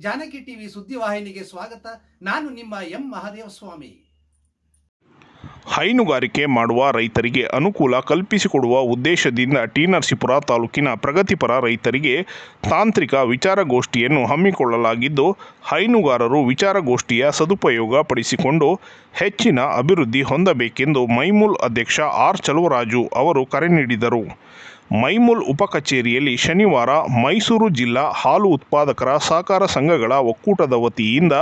Janaki TV ಸುದ್ದಿವಾಹಿನಿಗೆ ಸ್ವಾಗತ. ನಾನು ನಿಮ್ಮ ಎಂ ಮಹಾದೇವ ಸ್ವಾಮಿ. ಹೈನುಗಾರಿಕೆ ಮಾಡುವ ರೈತರಿಗೆ ಅನುಕೂಲ ಕಲ್ಪಿಸಿಕೊಡುವ ಉದ್ದೇಶದಿಂದ ಟಿ ನರಸೀಪುರ ತಾಲೂಕಿನ ಪ್ರಗತಿಪರ ರೈತರಿಗೆ ತಾಂತ್ರಿಕ ವಿಚಾರಗೋಷ್ಠಿಯನ್ನು ಹಮ್ಮಿಕೊಳ್ಳಲಾಗಿದ್ದು, ಹೈನುಗಾರರು ವಿಚಾರಗೋಷ್ಠಿಯ ಸದುಪಯೋಗ ಪಡಿಸಿಕೊಂಡು ಹೆಚ್ಚಿನ ಅಭಿವೃದ್ಧಿ ಹೊಂದಬೇಕೆಂದು ಮೈಮೂಲ್ ಅಧ್ಯಕ್ಷ ಆರ್ ಚಲುವರಾಜು ಅವರು ಕರೆ ನೀಡಿದರು. ಮೈಮೂಲ್ ಉಪ ಕಚೇರಿಯಲ್ಲಿ ಶನಿವಾರ ಮೈಸೂರು ಜಿಲ್ಲಾ ಹಾಲು ಉತ್ಪಾದಕರ ಸಹಕಾರ ಸಂಘಗಳ ಒಕ್ಕೂಟದ ವತಿಯಿಂದ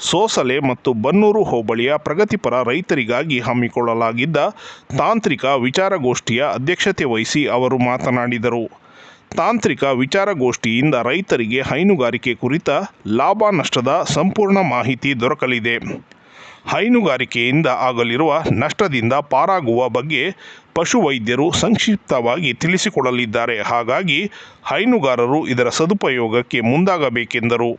ಸೋಸಲೆ ಮತ್ತು ಬನ್ನೂರು ಹೋಬಳಿಯ ಪ್ರಗತಿಪರ ರೈತರಿಗಾಗಿ ಹಮ್ಮಿಕೊಳ್ಳಲಾಗಿದ್ದ ತಾಂತ್ರಿಕ ವಿಚಾರಗೋಷ್ಠಿಯ ಅಧ್ಯಕ್ಷತೆ ವಹಿಸಿ ಅವರು ಮಾತನಾಡಿದರು. ತಾಂತ್ರಿಕ ವಿಚಾರಗೋಷ್ಠಿಯಿಂದ ರೈತರಿಗೆ ಹೈನುಗಾರಿಕೆ ಕುರಿತ ಲಾಭ ನಷ್ಟದ ಸಂಪೂರ್ಣ ಮಾಹಿತಿ ದೊರಕಲಿದೆ. ಹೈನುಗಾರಿಕೆಯಿಂದ ಆಗಲಿರುವ ನಷ್ಟದಿಂದ ಪಾರಾಗುವ ಬಗ್ಗೆ ಪಶುವೈದ್ಯರು ಸಂಕ್ಷಿಪ್ತವಾಗಿ ತಿಳಿಸಿಕೊಡಲಿದ್ದಾರೆ. ಹಾಗಾಗಿ ಹೈನುಗಾರರು ಇದರ ಸದುಪಯೋಗಕ್ಕೆ ಮುಂದಾಗಬೇಕೆಂದರು.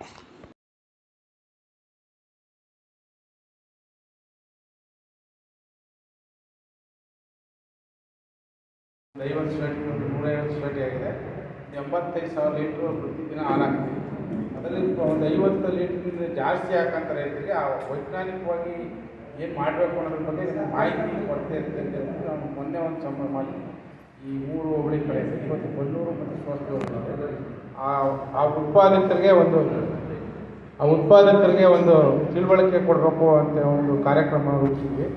ಎಂಬತ್ತೈದು ಸಾವಿರ ಲೀಟ್ರು ಪ್ರತಿದಿನ ಹಾಲಾಗ್ತೀವಿ ಅದರಲ್ಲಿ ಒಂದು ಐವತ್ತು ಲೀಟ್ರಿಂದ ಜಾಸ್ತಿ ಹಾಕಂತ ರೈತರಿಗೆ ಆ ವೈಜ್ಞಾನಿಕವಾಗಿ ಏನು ಮಾಡಬೇಕು ಅನ್ನೋದ್ರ ಬಗ್ಗೆ ಮಾಹಿತಿ ಕೊಡ್ತಾ ಇರ್ತೇನೆ ನಾವು ಮೊನ್ನೆ ಒಂದು ಮಾಡಿ ಈ ಮೂರು ಹೋಬಳಿ ಕಡೆ ಇವತ್ತು ಕೊಲ್ಲೂರು ಮತ್ತು ಸ್ವಸ್ಥ ಆ ಆ ಉತ್ಪಾದಕರಿಗೆ ಒಂದು, ಆ ಉತ್ಪಾದಕರಿಗೆ ಒಂದು ತಿಳುವಳಿಕೆ ಕೊಡಬೇಕು ಅಂತ ಒಂದು ಕಾರ್ಯಕ್ರಮ ರೂಪಿಸಿದ್ವಿ.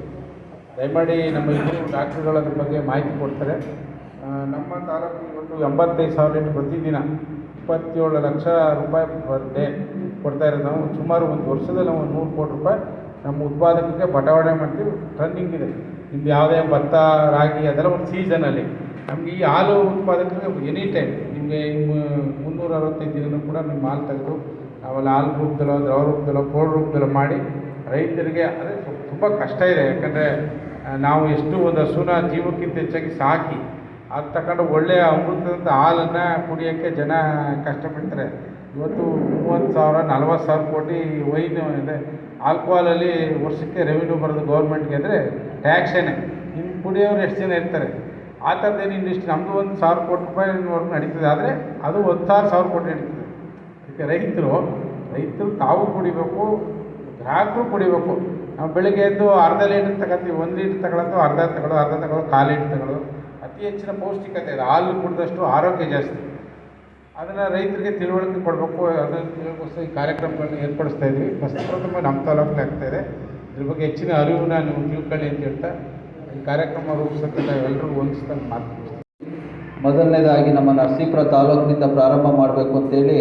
ದಯಮಾಡಿ ನಮ್ಮ ಇಬ್ಬರು ಡಾಕ್ಟ್ರುಗಳ ಅದ್ರ ಬಗ್ಗೆ ಮಾಹಿತಿ ಕೊಡ್ತಾರೆ. ನಮ್ಮ ತಾಲೂಕು ಇವತ್ತು ಎಂಬತ್ತೈದು ಸಾವಿರ ಪ್ರತಿದಿನ ಇಪ್ಪತ್ತೇಳು ಲಕ್ಷ ರೂಪಾಯಿ ಪರ್ ಡೇ ಕೊಡ್ತಾ ಇರೋದು. ನಾವು ಸುಮಾರು ಒಂದು ವರ್ಷದಲ್ಲಿ ನಾವು ಒಂದು ನೂರು ಕೋಟಿ ರೂಪಾಯಿ ನಮ್ಮ ಉತ್ಪಾದಕರಿಗೆ ಬಟಾವಣೆ ಮಾಡ್ತೀವಿ ಟ್ರೆಂಡಿಂಗ್ ಇದೆ. ನಿಮ್ದು ಯಾವುದೇ ಭತ್ತ, ರಾಗಿ, ಅದೆಲ್ಲ ಒಂದು ಸೀಸನಲ್ಲಿ ನಮಗೆ ಈ ಹಾಲು ಉತ್ಪಾದಕರಿಗೆ ಎನಿ ಟೈಮ್ ನಿಮಗೆ ಮುನ್ನೂರ ಅರವತ್ತೈದು ದಿನ ಕೂಡ ನಿಮ್ಮ ಹಾಲು ತೆಗೆದು ಆಮೇಲೆ ಹಾಲು ರೂಪದಲ್ಲೋ, ದ್ರವ ರೂಪದಲ್ಲೋ ಪೌಡ್ರ್ ರೂಪದಲ್ಲೋ ಮಾಡಿ ರೈತರಿಗೆ, ಅದೇ ತುಂಬ ಕಷ್ಟ ಇದೆ. ಯಾಕಂದರೆ ನಾವು ಎಷ್ಟು ಒಂದು ಹಸುನ ಜೀವಕ್ಕಿಂತ ಹೆಚ್ಚಾಗಿ ಸಾಕಿ, ಅದು ತಗೊಂಡು ಒಳ್ಳೆಯ ಅಮೃತದಂಥ ಹಾಲನ್ನು ಕುಡಿಯೋಕ್ಕೆ ಜನ ಕಷ್ಟಪಡ್ತಾರೆ. ಇವತ್ತು ಮೂವತ್ತು ಸಾವಿರ, ನಲ್ವತ್ತು ಸಾವಿರ ಕೋಟಿ ವೈನ್ ಇದೆ. ಆಲ್ಕೋಹಾಲಲ್ಲಿ ವರ್ಷಕ್ಕೆ ರೆವಿನ್ಯೂ ಬರೋದು ಗೌರ್ಮೆಂಟ್ಗೆ ಅಂದರೆ ಟ್ಯಾಕ್ಸೇನೆ ಇನ್ನು ಕುಡಿಯೋರು ಎಷ್ಟು ಜನ ಇರ್ತಾರೆ? ಆ ಥರದ್ದೇನು ಇಂಡಸ್ಟ್ರಿ ನಮ್ಮದು ಒಂದು ಸಾವಿರ ಕೋಟಿ ರೂಪಾಯಿವರೆಗೂ ನಡೀತದೆ. ಆದರೆ ಅದು ಒಂದು ಸಾವಿರ ಸಾವಿರ ಕೋಟಿ ನಡೀತದೆ. ಅದಕ್ಕೆ ರೈತರು ರೈತರು ತಾವು ಕುಡಿಬೇಕು, ಗ್ರಾಹಕರು ಕುಡಿಬೇಕು. ನಾವು ಬೆಳಿಗ್ಗೆ ಎದ್ದು ಅರ್ಧ ಲೀಟ್ರ್ ತಗೋತೀವಿ ಒಂದು ಲೀಟ್ರ್ ತಗೊಳ್ಳೋದು ಅರ್ಧ ತಗೊಳ್ಳೋದು ಅರ್ಧ ತಗೊಳ್ಳೋದು ಕಾಲು ಲೀಟ್ರ್ ತಗೊಳ್ಳೋದು ಅತಿ ಹೆಚ್ಚಿನ ಪೌಷ್ಟಿಕತೆ ಇದೆ. ಹಾಲು ಕುಡಿದಷ್ಟು ಆರೋಗ್ಯ ಜಾಸ್ತಿ. ಅದನ್ನು ರೈತರಿಗೆ ತಿಳುವಳಿಕೆ ಕೊಡಬೇಕು ಅದಕ್ಕೋಸ್ಕರ ಈ ಕಾರ್ಯಕ್ರಮಗಳನ್ನ ಏರ್ಪಡಿಸ್ತಾ ಇದ್ದೀವಿ ಫಸ್ಟ್ ಪ್ರಥಮ ನಮ್ಮ ತಾಲೂಕಲ್ಲಿ ಆಗ್ತಾ ಇದೆ. ಇದ್ರ ಬಗ್ಗೆ ಹೆಚ್ಚಿನ ಅರಿವನ್ನ ನೀವು ತಿಳ್ಕೊಳ್ಳಿ ಅಂತ ಹೇಳ್ತಾ, ಈ ಕಾರ್ಯಕ್ರಮ ರೂಪಿಸ್ತಕ್ಕಂಥ ಎಲ್ಲರೂ ಹೊಂದಿಸ್ಕೊಂಡು ಮಾತು ಮೊದಲನೇದಾಗಿ ನಮ್ಮ ನರಸೀಪುರ ತಾಲೂಕಿನಿಂದ ಪ್ರಾರಂಭ ಮಾಡಬೇಕು ಅಂತೇಳಿ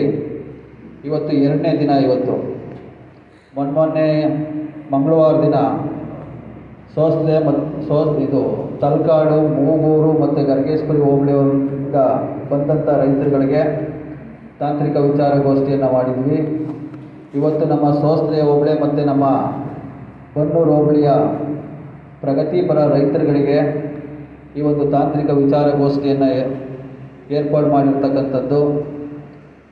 ಇವತ್ತು ಎರಡನೇ ದಿನ ಇವತ್ತು. ಮೊನ್ನೆ ಮಂಗಳವಾರ ದಿನ ಸೋಸ್ಲೆ ಮತ್ತು ಸೋಸ್ ಇದು ತಲಕಾಡು, ಮೂಗೂರು ಮತ್ತು ಗರ್ಗೇಶ್ವರಿ ಹೋಬಳಿಯವರಿಂದ ಬಂದಂಥ ರೈತರುಗಳಿಗೆ ತಾಂತ್ರಿಕ ವಿಚಾರಗೋಷ್ಠಿಯನ್ನು ಮಾಡಿದ್ವಿ. ಇವತ್ತು ನಮ್ಮ ಸ್ವಸ್ಥೆಯ ಹೋಬಳಿ ಮತ್ತು ನಮ್ಮ ಬನ್ನೂರು ಹೋಬಳಿಯ ಪ್ರಗತಿಪರ ರೈತರುಗಳಿಗೆ ಈ ಒಂದು ತಾಂತ್ರಿಕ ವಿಚಾರಗೋಷ್ಠಿಯನ್ನು ಏರ್ಪಾಡು ಮಾಡಿರ್ತಕ್ಕಂಥದ್ದು.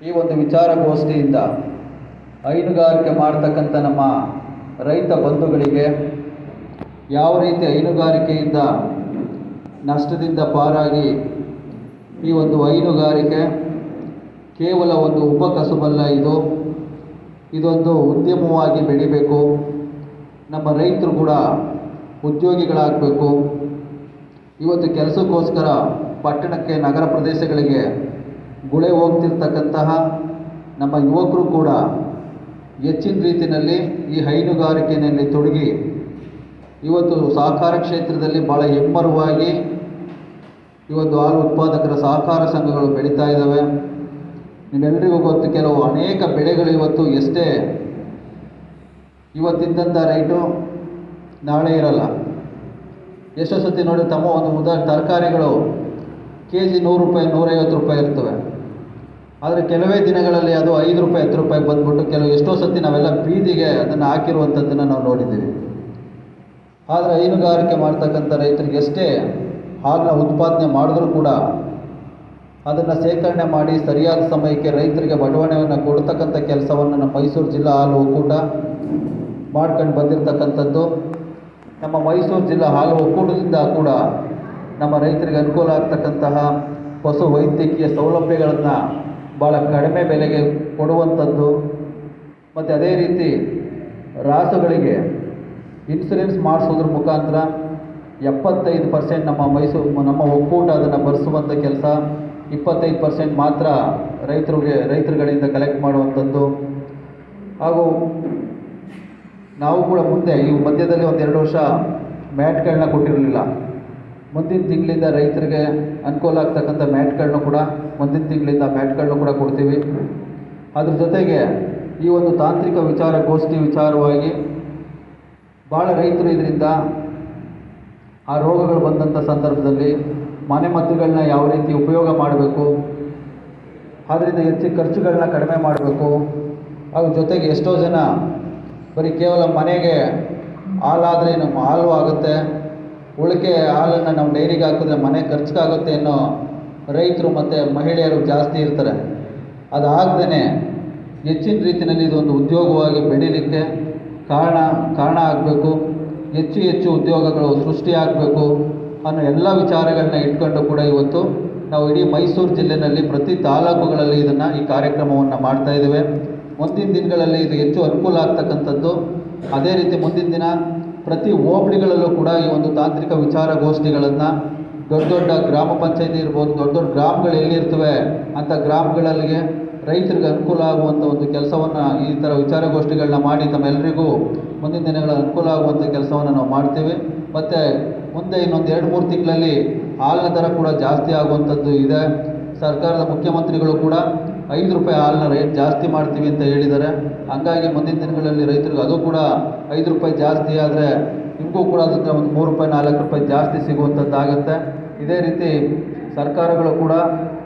ಈ ಒಂದು ವಿಚಾರಗೋಷ್ಠಿಯಿಂದ ಹೈನುಗಾರಿಕೆ ಮಾಡ್ತಕ್ಕಂಥ ನಮ್ಮ ರೈತ ಬಂಧುಗಳಿಗೆ ಯಾವ ರೀತಿ ಹೈನುಗಾರಿಕೆಯಿಂದ ನಷ್ಟದಿಂದ ಪಾರಾಗಿ ಈ ಒಂದು ಹೈನುಗಾರಿಕೆ ಕೇವಲ ಒಂದು ಉಪಕಸುಬಲ್ಲ ಇದು. ಇದೊಂದು ಉದ್ಯಮವಾಗಿ ಬೆಳಿಬೇಕು. ನಮ್ಮ ರೈತರು ಕೂಡ ಉದ್ಯೋಗಿಗಳಾಗಬೇಕು. ಇವತ್ತು ಕೆಲಸಕ್ಕೋಸ್ಕರ ಪಟ್ಟಣಕ್ಕೆ ನಗರ ಪ್ರದೇಶಗಳಿಗೆ ಗುಳೆ ಹೋಗ್ತಿರ್ತಕ್ಕಂತಹ ನಮ್ಮ ಯುವಕರು ಕೂಡ ಹೆಚ್ಚಿನ ರೀತಿಯಲ್ಲಿ ಈ ಹೈನುಗಾರಿಕೆಯಲ್ಲಿ ತೊಡಗಿ ಇವತ್ತು ಸಹಕಾರ ಕ್ಷೇತ್ರದಲ್ಲಿ ಭಾಳ ಹೆಮ್ಮರವಾಗಿ ಇವತ್ತು ಹಾಲು ಉತ್ಪಾದಕರ ಸಹಕಾರ ಸಂಘಗಳು ಬೆಳೀತಾ ಇದ್ದಾವೆ. ನಿಮ್ಮೆಲ್ಲರಿಗೂ ಗೊತ್ತು, ಕೆಲವು ಅನೇಕ ಬೆಳೆಗಳು ಇವತ್ತು ಎಷ್ಟೇ ಇವತ್ತಿದ್ದಂಥ ರೈಟು ನಾಳೆ ಇರಲ್ಲ. ಎಷ್ಟೋ ಸತಿ ನೋಡಿ ತಮ್ಮ ಒಂದು ಉದಾ ತರಕಾರಿಗಳು ಕೆ ಜಿ ನೂರು ರೂಪಾಯಿ, ನೂರೈವತ್ತು ರೂಪಾಯಿ ಇರ್ತವೆ. ಆದರೆ ಕೆಲವೇ ದಿನಗಳಲ್ಲಿ ಅದು ಐದು ರೂಪಾಯಿ, ಹತ್ತು ರೂಪಾಯಿ ಬಂದ್ಬಿಟ್ಟು ಕೆಲವು ಎಷ್ಟೋ ಸತಿ ನಾವೆಲ್ಲ ಬೀದಿಗೆ ಅದನ್ನು ಹಾಕಿರುವಂಥದ್ದನ್ನು ನಾವು ನೋಡಿದ್ದೀವಿ. ಆದರೆ ಹೈನುಗಾರಿಕೆ ಮಾಡ್ತಕ್ಕಂಥ ರೈತರಿಗೆ ಎಷ್ಟೇ ಹಾಲನ್ನ ಉತ್ಪಾದನೆ ಮಾಡಿದ್ರೂ ಕೂಡ ಅದನ್ನು ಶೇಖರಣೆ ಮಾಡಿ ಸರಿಯಾದ ಸಮಯಕ್ಕೆ ರೈತರಿಗೆ ಬಡವಣೆಯನ್ನು ಕೊಡ್ತಕ್ಕಂಥ ಕೆಲಸವನ್ನು ನಮ್ಮ ಮೈಸೂರು ಜಿಲ್ಲಾ ಹಾಲು ಒಕ್ಕೂಟ ಮಾಡ್ಕೊಂಡು ಬಂದಿರತಕ್ಕಂಥದ್ದು. ನಮ್ಮ ಮೈಸೂರು ಜಿಲ್ಲಾ ಹಾಲು ಒಕ್ಕೂಟದಿಂದ ಕೂಡ ನಮ್ಮ ರೈತರಿಗೆ ಅನುಕೂಲ ಆಗ್ತಕ್ಕಂತಹ ಪಶು ವೈದ್ಯಕೀಯ ಸೌಲಭ್ಯಗಳನ್ನು ಭಾಳ ಕಡಿಮೆ ಬೆಲೆಗೆ ಕೊಡುವಂಥದ್ದು. ಮತ್ತು ಅದೇ ರೀತಿ ರಾಸುಗಳಿಗೆ ಇನ್ಸೂರೆನ್ಸ್ ಮಾಡಿಸೋದ್ರ ಮುಖಾಂತರ ಎಪ್ಪತ್ತೈದು ಪರ್ಸೆಂಟ್ ನಮ್ಮ ಮೈಸೂರು, ನಮ್ಮ ಒಕ್ಕೂಟ ಅದನ್ನು ಭರಿಸುವಂಥ ಕೆಲಸ ಇಪ್ಪತ್ತೈದು ಪರ್ಸೆಂಟ್ ಮಾತ್ರ ರೈತರಿಗೆ, ರೈತರುಗಳಿಂದ ಕಲೆಕ್ಟ್ ಮಾಡುವಂಥದ್ದು. ಹಾಗೂ ನಾವು ಕೂಡ ಮುಂದೆ, ಈ ಮಧ್ಯದಲ್ಲಿ ಒಂದು ಎರಡು ವರ್ಷ ಮ್ಯಾಟ್ಗಳನ್ನ ಕೊಟ್ಟಿರಲಿಲ್ಲ. ಮುಂದಿನ ತಿಂಗಳಿಂದ ರೈತರಿಗೆ ಅನುಕೂಲ ಆಗ್ತಕ್ಕಂಥ ಮ್ಯಾಟ್ಗಳನ್ನೂ ಕೂಡ ಮುಂದಿನ ತಿಂಗಳಿಂದ ಮ್ಯಾಟ್ಗಳನ್ನೂ ಕೂಡ ಕೊಡ್ತೀವಿ. ಅದ್ರ ಜೊತೆಗೆ ಈ ಒಂದು ತಾಂತ್ರಿಕ ವಿಚಾರಗೋಷ್ಠಿ ವಿಚಾರವಾಗಿ ಭಾಳ ರೈತರು ಇದರಿಂದ ಆ ರೋಗಗಳು ಬಂದಂಥ ಸಂದರ್ಭದಲ್ಲಿ ಮನೆಮದ್ದುಗಳನ್ನ ಯಾವ ರೀತಿ ಉಪಯೋಗ ಮಾಡಬೇಕು? ಅದರಿಂದ ಹೆಚ್ಚು ಖರ್ಚುಗಳನ್ನ ಕಡಿಮೆ ಮಾಡಬೇಕು. ಹಾಗೂ ಜೊತೆಗೆ ಎಷ್ಟೋ ಜನ ಬರೀ ಕೇವಲ ಮನೆಗೆ ಹಾಲಾದರೆ ನಮ್ಮ ಹಾಲು ಆಗುತ್ತೆ? ಉಳಿಕೆ ಹಾಲನ್ನು ನಾವು ಡೈರಿಗೆ ಹಾಕಿದ್ರೆ ಮನೆ ಖರ್ಚಿಗಾಗುತ್ತೆ ಅನ್ನೋ ರೈತರು ಮತ್ತು ಮಹಿಳೆಯರು ಜಾಸ್ತಿ ಇರ್ತಾರೆ. ಅದಾಗ್ದೇ ಹೆಚ್ಚಿನ ರೀತಿಯಲ್ಲಿ ಇದೊಂದು ಉದ್ಯೋಗವಾಗಿ ಬೆಳೀಲಿಕ್ಕೆ ಕಾರಣ ಕಾರಣ ಆಗಬೇಕು. ಹೆಚ್ಚು ಹೆಚ್ಚು ಉದ್ಯೋಗಗಳು ಸೃಷ್ಟಿಯಾಗಬೇಕು ಅನ್ನೋ ಎಲ್ಲ ವಿಚಾರಗಳನ್ನ ಇಟ್ಕೊಂಡು ಕೂಡ ಇವತ್ತು ನಾವು ಇಡೀ ಮೈಸೂರು ಜಿಲ್ಲೆಯಲ್ಲಿ ಪ್ರತಿ ತಾಲೂಕುಗಳಲ್ಲಿ ಇದನ್ನು ಈ ಕಾರ್ಯಕ್ರಮವನ್ನು ಮಾಡ್ತಾ ಇದ್ದೇವೆ. ಮುಂದಿನ ದಿನಗಳಲ್ಲಿ ಇದು ಹೆಚ್ಚು ಅನುಕೂಲ ಆಗ್ತಕ್ಕಂಥದ್ದು. ಅದೇ ರೀತಿ ಮುಂದಿನ ದಿನ ಪ್ರತಿ ಹೋಬಳಿಗಳಲ್ಲೂ ಕೂಡ ಈ ಒಂದು ತಾಂತ್ರಿಕ ವಿಚಾರಗೋಷ್ಠಿಗಳನ್ನು ದೊಡ್ಡ ದೊಡ್ಡ ಗ್ರಾಮ ಪಂಚಾಯತಿ ಇರ್ಬೋದು, ದೊಡ್ಡ ದೊಡ್ಡ ಗ್ರಾಮಗಳು ಎಲ್ಲಿರ್ತವೆ ಅಂಥ ಗ್ರಾಮಗಳಲ್ಲಿಗೆ ರೈತರಿಗೆ ಅನುಕೂಲ ಆಗುವಂಥ ಒಂದು ಕೆಲಸವನ್ನು ಈ ಥರ ವಿಚಾರಗೋಷ್ಠಿಗಳನ್ನ ಮಾಡಿ ತಮ್ಮೆಲ್ಲರಿಗೂ ಮುಂದಿನ ದಿನಗಳ ಅನುಕೂಲ ಆಗುವಂಥ ಕೆಲಸವನ್ನು ನಾವು ಮಾಡ್ತೀವಿ. ಮತ್ತು ಮುಂದೆ ಇನ್ನೊಂದು ಎರಡು, ಮೂರು ತಿಂಗಳಲ್ಲಿ ಹಾಲಿನ ದರ ಕೂಡ ಜಾಸ್ತಿ ಆಗುವಂಥದ್ದು ಇದೆ. ಸರ್ಕಾರದ ಮುಖ್ಯಮಂತ್ರಿಗಳು ಕೂಡ ಐದು ರೂಪಾಯಿ ಹಾಲಿನ ರೇಟ್ ಜಾಸ್ತಿ ಮಾಡ್ತೀವಿ ಅಂತ ಹೇಳಿದ್ದಾರೆ. ಹಂಗಾಗಿ ಮುಂದಿನ ದಿನಗಳಲ್ಲಿ ರೈತರಿಗೆ ಅದು ಕೂಡ ಐದು ರೂಪಾಯಿ ಜಾಸ್ತಿ ಆದರೆ ನಿಮಗೂ ಕೂಡ ಅದಕ್ಕೆ ಒಂದು ಮೂರು ರೂಪಾಯಿ, ನಾಲ್ಕು ರೂಪಾಯಿ ಜಾಸ್ತಿ ಸಿಗುವಂಥದ್ದಾಗುತ್ತೆ. ಇದೇ ರೀತಿ ಸರ್ಕಾರಗಳು ಕೂಡ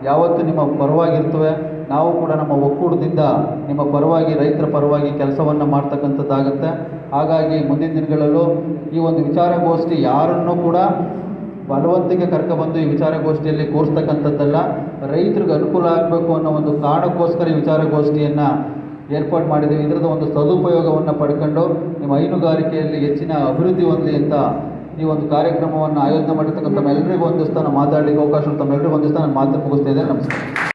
ಯಾವತ್ತೂ ನಿಮ್ಮ ಪರವಾಗಿರ್ತವೆ. ನಾವು ಕೂಡ ನಮ್ಮ ಒಕ್ಕೂಟದಿಂದ ನಿಮ್ಮ ಪರವಾಗಿ, ರೈತರ ಪರವಾಗಿ ಕೆಲಸವನ್ನು ಮಾಡ್ತಕ್ಕಂಥದ್ದಾಗುತ್ತೆ. ಹಾಗಾಗಿ ಮುಂದಿನ ದಿನಗಳಲ್ಲೂ ಈ ಒಂದು ವಿಚಾರಗೋಷ್ಠಿ ಯಾರನ್ನೂ ಕೂಡ ಬಲವಂತಿಗೆ ಕರ್ಕೊಬಂದು ಈ ವಿಚಾರಗೋಷ್ಠಿಯಲ್ಲಿ ಕೂರಿಸ್ತಕ್ಕಂಥದ್ದಲ್ಲ. ರೈತರಿಗೆ ಅನುಕೂಲ ಆಗಬೇಕು ಅನ್ನೋ ಒಂದು ಕಾರಣಕ್ಕೋಸ್ಕರ ಈ ವಿಚಾರಗೋಷ್ಠಿಯನ್ನು ಏರ್ಪಾಡು ಮಾಡಿದ್ದೀವಿ. ಇದರದ ಒಂದು ಸದುಪಯೋಗವನ್ನು ಪಡ್ಕೊಂಡು ನಿಮ್ಮ ಹೈನುಗಾರಿಕೆಯಲ್ಲಿ ಹೆಚ್ಚಿನ ಅಭಿವೃದ್ಧಿ ಹೊಂದಲಿ ಅಂತ ಈ ಒಂದು ಕಾರ್ಯಕ್ರಮವನ್ನು ಆಯೋಜನೆ ಮಾಡಿರ್ತಕ್ಕಂಥ ಒಂದು ಸ್ಥಾನ ಮಾತಾಡಲಿಕ್ಕೆ ಅವಕಾಶ ತಮ್ಮೆಲ್ಲರಿಗೂ ಒಂದು ಸ್ಥಾನ ಮಾತು ಮುಗಿಸ್ತಾ ಇದ್ದೇನೆ. ನಮಸ್ಕಾರ.